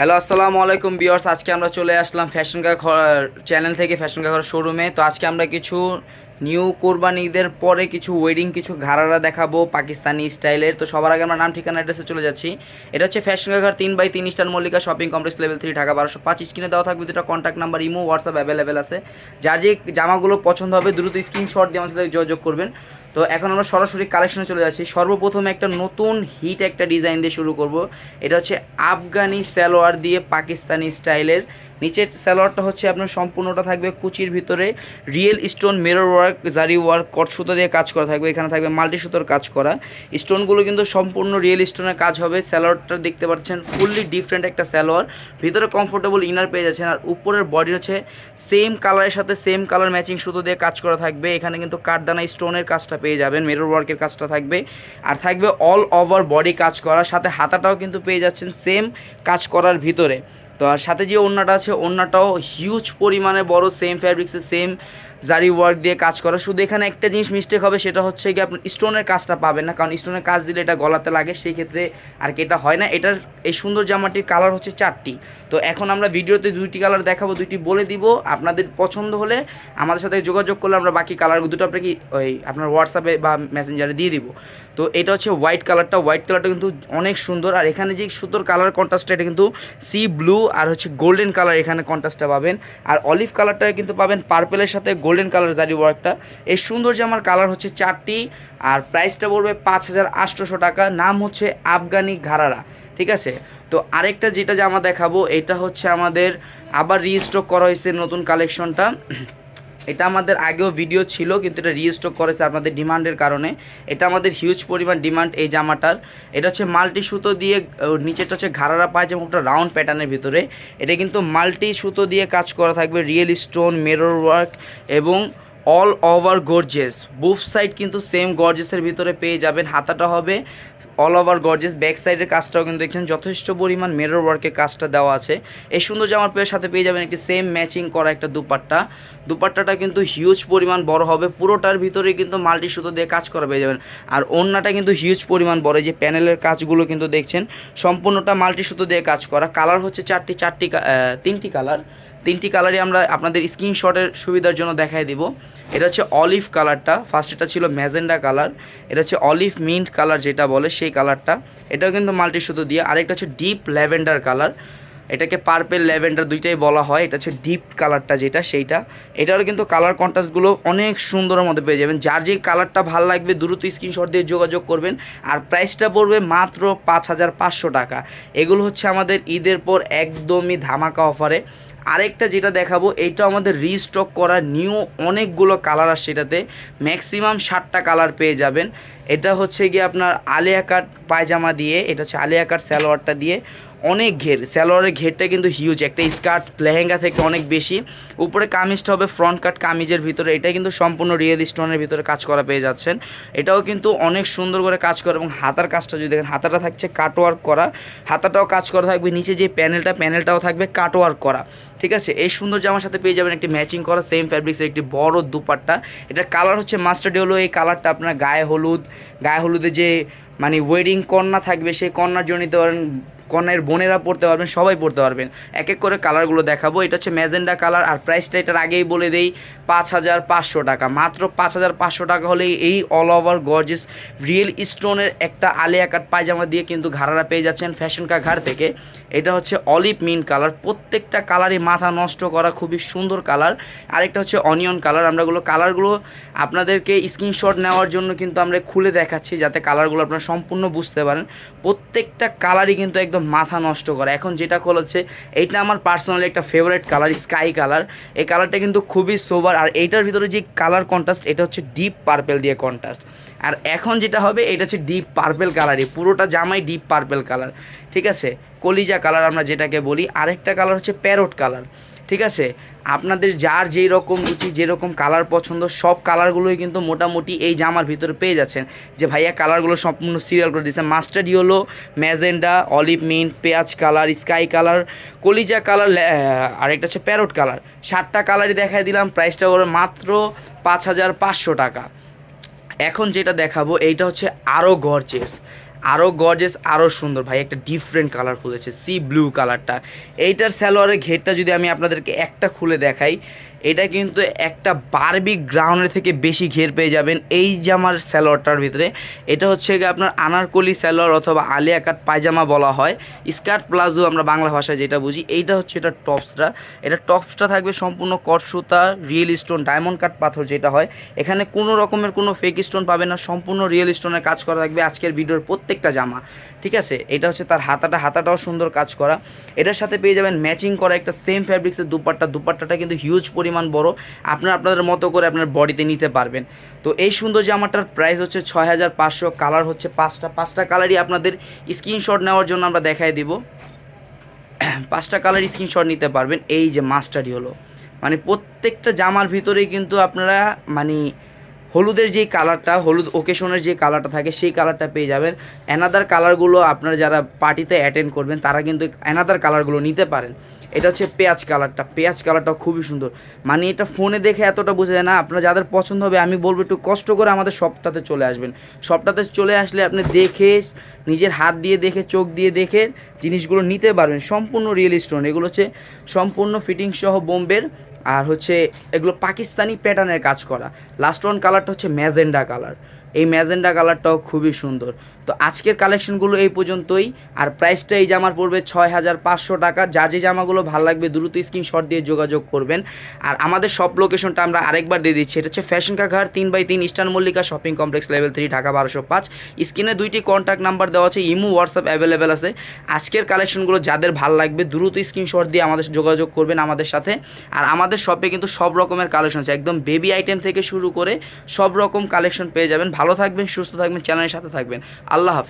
Hello, আসসালামু আলাইকুম বিয়ার্স আজকে আমরা চলে আসলাম ফ্যাশন কা চ্যানেল থেকে ফ্যাশন কা শোরুমে তো আজকে আমরা কিছু নিউ কোরবানি ঈদের পরে কিছু ওয়েডিং কিছু ঘাড়ারা দেখাবো পাকিস্তানি স্টাইলের। তো সবার আগে আমরা নাম, ঠিকানা অ্যাড্রেসে চলে যাচ্ছি। এটা হচ্ছে ফ্যাশন ঘর তিন বাই তিন star Mallika shopping complex level three Dhaka বারোশো পাঁচ। স্ক্রিনে দেওয়া থাকবে দুটা contact number imo WhatsApp available আছে। যার যে জামাগুলো পছন্দ হবে, দ্রুত স্ক্রিনশট দিয়ে আমার সাথে যোগাযোগ করবেন। তো এখন আমরা সরাসরি কালেকশনে চলে যাচ্ছি। সর্বপ্রথম একটা নতুন হিট একটা ডিজাইন দিয়ে শুরু করব। এটা হচ্ছে আফগানি সালোয়ার দিয়ে পাকিস্তানি স্টাইলের নিচের সালোয়ারটা হচ্ছে আপনার সম্পূর্ণটা থাকবে কুচির ভিতরে। Real stone mirror work zari work কট সুতো দিয়ে কাজ করা থাকবে। এখানে থাকবে মাল্টি সুতোর কাজ করা। স্টোনগুলো কিন্তু সম্পূর্ণ রিয়েল স্টোনের কাজ হবে। স্যালোয়ারটা দেখতে পাচ্ছেন ফুললি ডিফারেন্ট একটা স্যালোয়ার ভিতরে কমফোর্টেবল ইনার পেয়ে যাচ্ছেন। আর উপরের বডি হচ্ছে সেম কালারের সাথে সেম কালার ম্যাচিং সুতো দিয়ে কাজ করা থাকবে। এখানে কিন্তু কাঠদানা স্টোনের কাজটা পেয়ে যাবেন। মিরর ওয়ার্কের কাজটা থাকবে। আর থাকবে অল ওভার বডি কাজ করা সাথে হাতাটাও কিন্তু পেয়ে যাচ্ছেন সেম কাজ করার ভিতরে। তো আর সাথে যে ওড়নাটা আছে ওড়নাটাও হিউজ পরিমাণে বড় সেম ফ্যাব্রিক্সের সেম জারি ওয়ার্ক দিয়ে কাজ করা। শুধু এখানে একটা জিনিস মিস্টেক হবে, সেটা হচ্ছে কি আপনি স্টোনের কাজটা পাবেন না, কারণ স্টোনের কাজ দিলে এটা গলাতে লাগে, সেই ক্ষেত্রে আর কি এটা হয় না। এটার এই সুন্দর জামাটির কালার হচ্ছে চারটি। তো এখন আমরা ভিডিওতে দুইটি কালার দেখাবো, দুইটি বলে দিব। আপনাদের পছন্দ হলে আমাদের সাথে যোগাযোগ করলে আমরা বাকি কালার দুটো আপনাকে ওই আপনার হোয়াটসঅ্যাপে বা মেসেঞ্জারে দিয়ে দিব। তো এটা হচ্ছে হোয়াইট কালারটা হোয়াইট কালারটা কিন্তু অনেক সুন্দর। আর এখানে যে সুন্দর কালার কন্ট্রাস্টটা এটা কিন্তু সি ব্লু আর হচ্ছে গোল্ডেন কালার এখানে কন্ট্রাস্টটা পাবেন। আর অলিভ কালারটা কিন্তু পাবেন। পার্পেলের সাথে গোল্ডেন কালার জারি ওয়ার্কটা। এই সুন্দর জামার কালার হচ্ছে চারটি, আর প্রাইসটা পড়বে পাঁচ হাজার আটশোশো টাকা। নাম হচ্ছে আফগানি ঘারারা, ঠিক আছে? তো আরেকটা যেটা জামা দেখাবো, এটা হচ্ছে আমাদের আবার রিস্টক করা হয়েছে নতুন কালেকশনটা এটা আমাদের আগেও ভিডিও ছিল, কিন্তু এটা রিস্টক করেছে আপনাদের ডিমান্ডের কারণে। এটা আমাদের হিউজ পরিমাণ ডিমান্ড এই জামাটার। এটা হচ্ছে মাল্টি সুতো দিয়ে নিচেটা হচ্ছে ঘাড়ারা পায় যেমন একটা রাউন্ড প্যাটার্নের ভিতরে। এটা কিন্তু মাল্টি সুতো দিয়ে কাজ করা থাকবে রিয়েল স্টোন মেরোর ওয়ার্ক এবং অল ওভার গর্জেস বুফ সাইড কিন্তু সেম গর্জেসের ভিতরে পেয়ে যাবেন। হাতাটা হবে অল ওভার গর্জেস ব্যাক সাইডের কাজটাও কিন্তু দেখছেন, যথেষ্ট পরিমাণ মিরর ওয়ার্কের কাজটা দেওয়া আছে। এই সুন্দর জামার পেয়ের সাথে পেয়ে যাবেন একটি সেম ম্যাচিং করা একটা দুপাট্টা। দুপাট্টাটা কিন্তু হিউজ পরিমাণ বড় হবে। পুরোটার ভিতরে কিন্তু মাল্টি সুতো দিয়ে কাজ করা পেয়ে যাবেন। আর ওড়নাটা কিন্তু হিউজ পরিমাণ বড়। যে প্যানেলের কাজগুলো কিন্তু দেখছেন, সম্পূর্ণটা মাল্টি সুতো দিয়ে কাজ করা। কালার হচ্ছে চারটি চারটি তিনটি কালার তিনটি কালারই আমরা আপনাদের স্ক্রিনশটের সুবিধার জন্য দেখাই দিব। এটা হচ্ছে অলিভ কালারটা ফার্স্ট এটা ছিল ম্যাজেন্ডা কালার, এটা হচ্ছে অলিভ মিন্ট কালার যেটা বলে সেই কালারটা। এটাও কিন্তু মাল্টি সুতো দিয়ে, আরেকটা হচ্ছে ডিপ ল্যাভেন্ডার কালার। এটাকে পার্পেল ল্যাভেন্ডার দুইটাই বলা হয়, এটা হচ্ছে ডিপ কালারটা যেটা, সেইটা। এটারও কিন্তু কালার কন্ট্রাস্টগুলো অনেক সুন্দরের মধ্যে পেয়ে যাবেন। যার যে কালারটা ভালো লাগবে, দ্রুত স্ক্রিনশট দিয়ে যোগাযোগ করবেন। আর প্রাইসটা পড়বে মাত্র পাঁচ হাজার পাঁচশো টাকা। এগুলো হচ্ছে আমাদের ঈদের পর একদমই ধামাকা অফারে। আরেকটা যেটা দেখাবো এটা আমাদের রিস্টক করা নিউ অনেকগুলো কালার আসছে এটাতে। ম্যাক্সিমাম ষাটটা কালার পেয়ে যাবেন। এটা হচ্ছে গিয়ে আপনার আলিয়া কাট পায়জামা দিয়ে, এটা হচ্ছে আলিয়া কাট সালোয়ারটা দিয়ে। অনেক ঘের, সালোয়ারের ঘেরটা কিন্তু হিউজ একটা স্কার্ট লেহেঙ্গা থেকে অনেক বেশি। উপরে কামিজটা হবে ফ্রন্ট কাট কামিজের ভিতরে, এটা কিন্তু সম্পূর্ণ রিয়েল স্টোনের ভিতরে কাজ করা পেয়ে যাচ্ছেন। এটাও কিন্তু অনেক সুন্দর করে কাজ করে এবং হাতার কাজটা যদি দেখেন, হাতাটা থাকছে কাটওয়ার্ক করা। হাতাটাও কাজ করা থাকবে, নিচে যে প্যানেলটা প্যানেলটাও থাকবে কাটওয়ার্ক করা। ঠিক আছে? এই সুন্দর জামার সাথে পেয়ে যাবেন একটি ম্যাচিং করা সেম ফ্যাব্রিক্সের একটি বড় দুপাট্টা। এটার কালার হচ্ছে মাস্টার্ড হলো এই কালারটা আপনার গায়ে হলুদ, গায়ে হলুদে যে মানে ওয়েডিং কন্যা থাকবে, সেই কন্যার জন্য কন্যার বোনেরা পড়তে পারবেন, সবাই পড়তে পারবেন। এক এক করে কালারগুলো দেখাবো। এটা হচ্ছে ম্যাজেন্ডা কালার আর প্রাইসটা এটার আগেই বলে দেই, পাঁচ হাজার পাঁচশো টাকা। মাত্র পাঁচ হাজার পাঁচশো টাকা হলেই এই অল ওভার গর্জেস রিয়েল স্টোনের একটা আলিয়া কাট পায়জামা দিয়ে কিন্তু ঘাড়ারা পেয়ে যাচ্ছেন ফ্যাশন কা ঘাড় থেকে। এটা হচ্ছে অলিভ মিন কালার প্রত্যেকটা কালারই মাথা নষ্ট করা খুবই সুন্দর কালার আরেকটা হচ্ছে অনিয়ন কালার আমরাগুলো কালারগুলো আপনাদেরকে স্ক্রিনশট নেওয়ার জন্য কিন্তু আমরা খুলে দেখাচ্ছি যাতে কালারগুলো আপনারা সম্পূর্ণ বুঝতে পারেন। প্রত্যেকটা কালারই কিন্তু একদম মাথা নষ্ট করা। এখন যেটা হচ্ছে, এইটা আমার পার্সোনালি একটা ফেভারিট কালার স্কাই কালার এই কালারটা কিন্তু খুবই সোভার আর এইটার ভিতরে যে কালার কন্ট্রাস্ট এটা হচ্ছে ডিপ পার্পেল দিয়ে কন্ট্রাস্ট আর এখন যেটা হবে, এটা হচ্ছে ডিপ পার্পেল কালারই পুরোটা জামাই ডিপ পার্পেল কালার ঠিক আছে? কলিজা কালার আমরা যেটাকে বলি, আরেকটা কালার হচ্ছে প্যারোট কালার ঠিক আছে? আপনাদের যার যেই রকম রুচি যেরকম কালার পছন্দ, সব কালারগুলোই কিন্তু মোটামুটি এই জামার ভিতরে পেয়ে যাচ্ছেন। যে ভাইয়া কালারগুলো সম্পূর্ণ সিরিয়াল করে দিয়েছে mustard yellow magenta olive mint পেঁয়াজ কালার স্কাই কালার কলিজা কালার আরেকটা হচ্ছে প্যারোট কালার সাতটা কালারই দেখাই দিলাম। প্রাইসটা ওর মাত্র পাঁচ হাজার পাঁচশো টাকা। এখন যেটা দেখাবো, এইটা হচ্ছে আরও গর্জেস আরও গর্জেস আরও সুন্দর। ভাই, একটা ডিফারেন্ট কালার খুলেছে সি ব্লু কালারটা এইটার স্যালোয়ারের ঘেরটা যদি আমি আপনাদেরকে একটা খুলে দেখাই এটা কিন্তু একটা বারবি গ্রাউন্ডের থেকে বেশি ঘের পেয়ে যাবেন এই জামার স্যালোয়ারটার ভিতরে। এটা হচ্ছে গিয়ে আপনার আনারকলি স্যালোয়ার অথবা আলিয়া কাট পায়জামা বলা হয়। স্কার্ট প্লাজো আমরা বাংলা ভাষায় যেটা বুঝি, এইটা হচ্ছে এটা টপসটা। এটা টপসটা থাকবে সম্পূর্ণ কটসুতা রিয়েল স্টোন ডায়মন্ড কাট পাথর যেটা হয়। এখানে কোনো রকমের কোনো ফেক স্টোন পাবে না, সম্পূর্ণ রিয়েল স্টোনের কাজ করা থাকবে আজকের ভিডিওর প্রত্যেকটা জামা। ঠিক আছে? এটা হচ্ছে তার হাতাটা, হাতাটাও সুন্দর কাজ করা। এটার সাথে পেয়ে যাবেন ম্যাচিং করা একটা সেম ফ্যাব্রিক্সের দুপাট্টা। দুপাট্টাটা কিন্তু হিউজ পরিমাণ বড়, আপনারা আপনাদের মতো করে আপনার বডিতে নিতে পারবেন। তো এই সুন্দর জামাটার প্রাইস হচ্ছে ছয় হাজার পাঁচশো কালার হচ্ছে পাঁচটা পাঁচটা কালারই আপনাদের স্ক্রিনশট নেওয়ার জন্য আমরা দেখাই দিব। পাঁচটা কালার স্ক্রিনশট নিতে পারবেন। এই যে মাস্টারই হলো। মানে প্রত্যেকটা জামার ভিতরেই কিন্তু আপনারা মানে হলুদের যে কালারটা, হলুদ ওকেশনের যে কালারটা থাকে, সেই কালারটা পেয়ে যাবেন। অ্যানাদার কালারগুলো আপনারা যারা পার্টিতে অ্যাটেন্ড করবেন, তারা কিন্তু অ্যানাদার কালারগুলো নিতে পারেন। এটা হচ্ছে পেঁয়াজ কালারটা। পেঁয়াজ কালারটা খুবই সুন্দর। মানে এটা ফোনে দেখে এতটা বোঝা যায় না। আপনার যাদের পছন্দ হবে, আমি বলব একটু কষ্ট করে আমাদের শপটাতে চলে আসবেন। শপটাতে চলে আসলে আপনি দেখে, নিজের হাত দিয়ে দেখে, চোখ দিয়ে দেখে জিনিসগুলো নিতে পারবেন। সম্পূর্ণ রিয়েল স্টোন এগুলো হচ্ছে সম্পূর্ণ ফিটিং সহ বোম্বের আর হচ্ছে এগুলো পাকিস্তানি প্যাটার্নের কাজ করা। লাস্ট ওয়ান কালারটা হচ্ছে ম্যাজেন্ডা কালার এই ম্যাজেন্ডা কালারটাও খুবই সুন্দর। তো আজকের কালেকশনগুলো এই পর্যন্তই। আর প্রাইসটা এই জামার পড়বে ছয় হাজার পাঁচশো টাকা। যার যে জামাগুলো ভালো লাগবে দ্রুত স্ক্রিনশট দিয়ে যোগাযোগ করবেন। আর আমাদের সব লোকেশনটা আমরা আরেকবার দিয়ে দিচ্ছি। এটা হচ্ছে ফ্যাশন কাঘার তিন বাই তিন eastern Mallika shopping complex level three, Dhaka বারোশো পাঁচ। স্ক্রিনে দুইটি কন্ট্যাক্ট নাম্বার দেওয়া আছে। ইমো, হোয়াটসঅ্যাপ অ্যাভেলেবেল আছে। আজকের কালেকশনগুলো যাদের ভালো লাগবে দ্রুত স্ক্রিনশট দিয়ে আমাদের যোগাযোগ করবেন আমাদের সাথে। আর আমাদের শপে কিন্তু সব রকমের কালেকশন আছে। একদম বেবি আইটেম থেকে শুরু করে সব রকম কালেকশন পেয়ে যাবেন। ভালো থাকবেন সুস্থ থাকবেন চ্যানেলের সাথে থাকবেন। আল্লাহ হাফেজ।